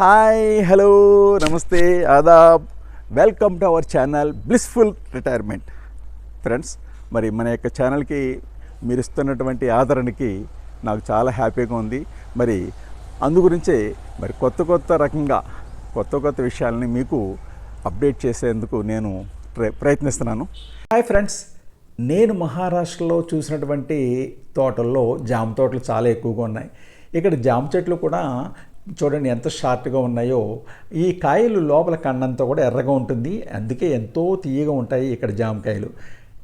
Hi hello నమస్తే Aadab. Welcome to our channel blissful retirement friends మరి మన యొక్క ఛానల్కి మీరు ఇస్తున్నటువంటి ఆదరణకి నాకు చాలా హ్యాపీగా ఉంది. మరి అందు గురించే మరి కొత్త కొత్త రకంగా కొత్త కొత్త విషయాలని మీకు అప్డేట్ చేసేందుకు నేను ప్ర- ప్రయత్నిస్తున్నాను. హాయ్ ఫ్రెండ్స్ నేను మహారాష్ట్రలో చూసినటువంటి తోటల్లో జామ తోటలు చాలా ఎక్కువగా ఉన్నాయి. ఇక్కడ జామ చెట్లు కూడా చూడండి ఎంత షార్ట్గా ఉన్నాయో. ఈ కాయలు లోపల కన్నంతా కూడా ఎర్రగా ఉంటుంది. అందుకే ఎంతో తీయగా ఉంటాయి ఇక్కడ జామకాయలు.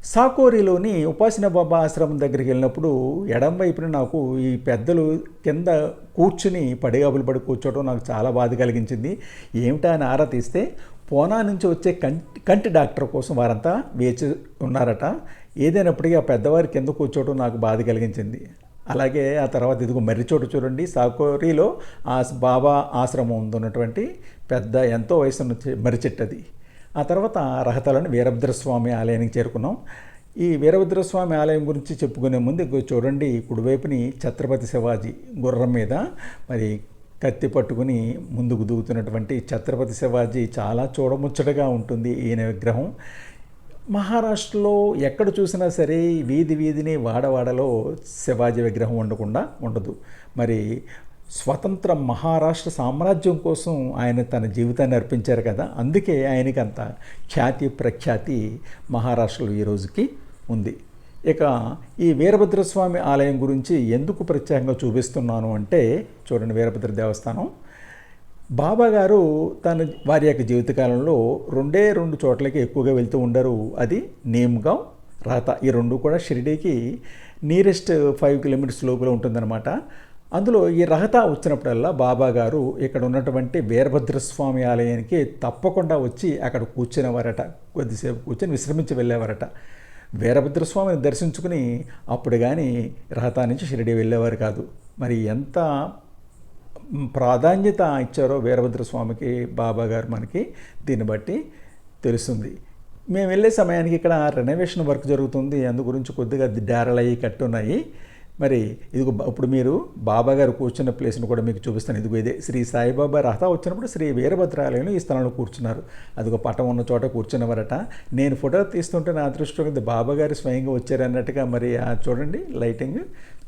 సాకోరిలోని ఉపాసన బాబా ఆశ్రమం దగ్గరికి వెళ్ళినప్పుడు ఎడం వైపున నాకు ఈ పెద్దలు కింద కూర్చుని పడిగాపులు పడి కూర్చోవడం నాకు చాలా బాధ కలిగించింది. ఏమిటా అని ఆరా తీస్తే పోనా నుంచి వచ్చే కంటి కంటి డాక్టర్ కోసం వారంతా వేచి ఉన్నారట. ఏదైనప్పటికీ ఆ పెద్దవారి కింద కూర్చోవడం నాకు బాధ కలిగించింది. అలాగే ఆ తర్వాత ఇదిగో మర్రి చోటు చూడండి. సాకోరిలో ఆ బాబా ఆశ్రమం ఉన్నటువంటి పెద్ద ఎంతో వయసు మర్రి చెట్టు అది ఆ తర్వాత రహతలోని వీరభద్రస్వామి ఆలయానికి చేరుకున్నాం. ఈ వీరభద్రస్వామి ఆలయం గురించి చెప్పుకునే ముందు చూడండి కుడివైపుని ఛత్రపతి శివాజీ గుర్రం మీద మరి కత్తి పట్టుకుని ముందుకు దూకుతున్నటువంటి ఛత్రపతి శివాజీ చాలా చూడముచ్చటగా ఉంటుంది ఈయన విగ్రహం. మహారాష్ట్రలో ఎక్కడ చూసినా సరే వీధి వీధిని వాడవాడలో శివాజీ విగ్రహం ఉండకుండా ఉండదు. మరి స్వతంత్ర మహారాష్ట్ర సామ్రాజ్యం కోసం ఆయన తన జీవితాన్ని అర్పించారు కదా అందుకే ఆయనకి అంత ఖ్యాతి ప్రఖ్యాతి మహారాష్ట్రలో ఈ రోజుకి ఉంది. ఇక ఈ వీరభద్రస్వామి ఆలయం గురించి ఎందుకు ప్రత్యేకంగా చూపిస్తున్నాను అంటే చూడండి వీరభద్ర దేవస్థానం. బాబా గారు తన వారి యొక్క జీవితకాలంలో రెండే రెండు చోట్లకి ఎక్కువగా వెళ్తూ ఉండరు. అది నేమ్గావ్ రాత. ఈ రెండు కూడా షిరిడీకి నియరెస్ట్ ఫైవ్ కిలోమీటర్స్ లోపల ఉంటుందన్నమాట. అందులో ఈ రహత వచ్చినప్పుడల్లా బాబా గారు ఇక్కడ ఉన్నటువంటి వీరభద్రస్వామి ఆలయానికి తప్పకుండా వచ్చి అక్కడ కూర్చునేవారట. కొద్దిసేపు కూర్చొని విశ్రమించి వెళ్ళేవారట. వీరభద్రస్వామిని దర్శించుకుని అప్పుడు కానీ రహతా నుంచి షిరిడి వెళ్ళేవారు కాదు. మరి ఎంత ప్రాధాన్యత ఇచ్చారో వీరభద్ర స్వామికి బాబా గారు మనకి దీన్ని బట్టి తెలుస్తుంది. మేము వెళ్ళే సమయానికి ఇక్కడ రెనోవేషన్ వర్క్ జరుగుతుంది. అందు గురించి కొద్దిగా డేరలు అయ్యి కట్టున్నాయి మరి ఇదిగో ఇప్పుడు మీరు బాబా గారు కూర్చున్న ప్లేస్ని కూడా మీకు చూపిస్తాను. ఇదిగో ఇదే శ్రీ సాయిబాబా రహత వచ్చినప్పుడు శ్రీ వీరభద్రాలయంలో ఈ స్థలంలో కూర్చున్నారు. అదిగో పటం ఉన్న చోట కూర్చున్నవారట. నేను ఫోటో తీస్తుంటే నా అదృష్టం కింద బాబా గారు స్వయంగా వచ్చారన్నట్టుగా మరి ఆ చూడండి లైటింగ్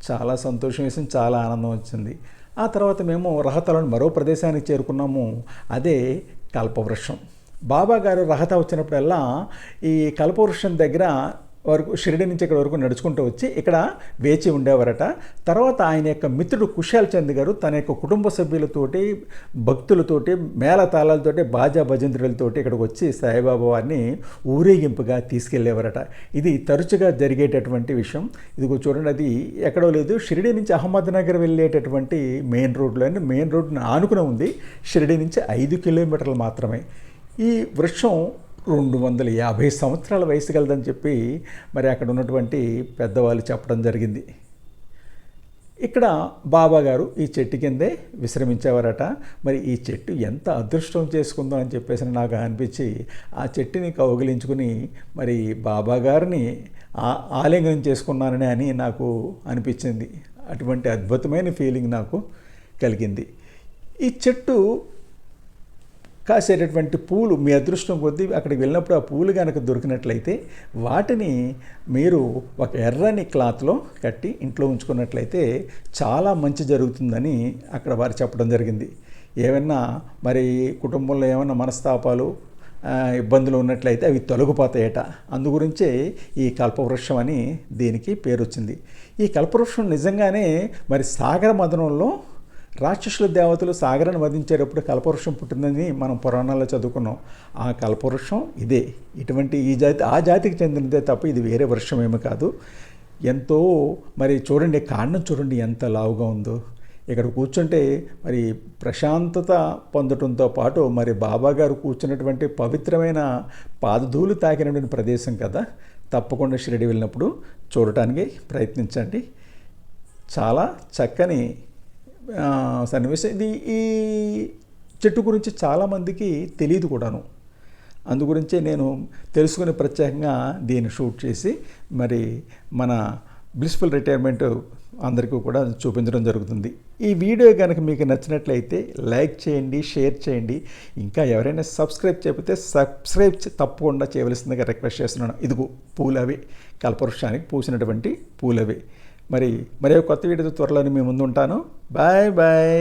చాలా సంతోషం వేసింది చాలా ఆనందం వచ్చింది. ఆ తర్వాత మేము రహతలను మరో ప్రదేశానికి చేరుకున్నాము. అదే కల్పవృక్షం. బాబా గారు రహత వచ్చినప్పుడల్లా ఈ కల్పవృక్షం దగ్గర వరకు షిరిడి నుంచి ఇక్కడ వరకు నడుచుకుంటూ వచ్చి ఇక్కడ వేచి ఉండేవారట. తర్వాత ఆయన యొక్క మిత్రుడు కుశాల్ చంద్ గారు తన యొక్క కుటుంబ సభ్యులతోటి భక్తులతోటి మేళ తాళాలతోటి బాజా భజంత్రులతోటి ఇక్కడికి వచ్చి సాయిబాబా వారిని ఊరేగింపుగా తీసుకెళ్ళేవారట. ఇది తరచుగా జరిగేటటువంటి విషయం. ఇదిగో చూడండి అది ఎక్కడో లేదు. షిరిడి నుంచి అహ్మద్నగర్ వెళ్ళేటటువంటి మెయిన్ రోడ్లో మెయిన్ రోడ్ని ఆనుకుని ఉంది. షిరిడి నుంచి ఐదు కిలోమీటర్లు మాత్రమే. ఈ వృక్షం రెండు వందల యాభై సంవత్సరాల వయసు కలదని చెప్పి మరి అక్కడ ఉన్నటువంటి పెద్దవాళ్ళు చెప్పడం జరిగింది. ఇక్కడ బాబా గారు ఈ చెట్టు కిందే విశ్రమించేవారట. మరి ఈ చెట్టు ఎంత అదృష్టం చేసుకుందో అని చెప్పేసి నాకు అనిపించి ఆ చెట్టుని కౌగిలించుకుని మరి బాబా గారిని ఆ- ఆలింగనం చేసుకున్నానని అని నాకు అనిపించింది. అటువంటి అద్భుతమైన ఫీలింగ్ నాకు కలిగింది. ఈ చెట్టు కాసేటటువంటి పూలు మీ అదృష్టం కొద్దీ అక్కడికి వెళ్ళినప్పుడు ఆ పూలు కనుక దొరికినట్లయితే వాటిని మీరు ఒక ఎర్రని క్లాత్లో కట్టి ఇంట్లో ఉంచుకున్నట్లయితే చాలా మంచి జరుగుతుందని అక్కడ వారు చెప్పడం జరిగింది. ఏమన్నా మరి కుటుంబంలో ఏమైనా మనస్తాపాలు ఇబ్బందులు ఉన్నట్లయితే అవి తొలగిపోతాయట. అందు గురించే ఈ కల్పవృక్షం అని దీనికి పేరు వచ్చింది ఈ కల్పవృక్షం నిజంగానే మరి సాగర మదనంలో రాక్షసుల దేవతలు సాగరాన్ని వధించేటప్పుడు కల్పవృక్షం పుట్టిందని మనం పురాణాల్లో చదువుకున్నాం. ఆ కల్పవృక్షం ఇదే. ఇటువంటి ఈ జాతి ఆ జాతికి చెందినదే తప్ప ఇది వేరే వృక్షం ఏమి కాదు. ఎంతో మరి చూడండి కాండం చూడండి ఎంత లావుగా ఉందో. ఇక్కడ కూర్చుంటే మరి ప్రశాంతత పొందటంతో పాటు మరి బాబా గారు కూర్చున్నటువంటి పవిత్రమైన పాదధూలు తాకినటువంటి ప్రదేశం కదా. తప్పకుండా షిరిడి వెళ్ళినప్పుడు చూడటానికి ప్రయత్నించండి. చాలా చక్కని సన్నివేశం ఇది ఈ చెట్టు గురించి చాలామందికి తెలియదు కూడాను. అందుగురించే నేను తెలుసుకుని ప్రత్యేకంగా దీన్ని షూట్ చేసి మరి మన బ్లిస్ఫుల్ రిటైర్మెంట్ అందరికీ కూడా చూపించడం జరుగుతుంది. ఈ వీడియో కనుక మీకు నచ్చినట్లయితే లైక్ చేయండి షేర్ చేయండి. ఇంకా ఎవరైనా సబ్స్క్రైబ్ చేయకపోతే సబ్స్క్రైబ్ తప్పకుండా చేయవలసిందిగా రిక్వెస్ట్ చేస్తున్నాను. ఇదిగో పూలవి కల్పవృక్షానికి పూసినటువంటి పూలవి. మరి మరి కొత్త వీడియోతో త్వరలోనే మేము ముందు ఉంటాను బాయ్ బాయ్.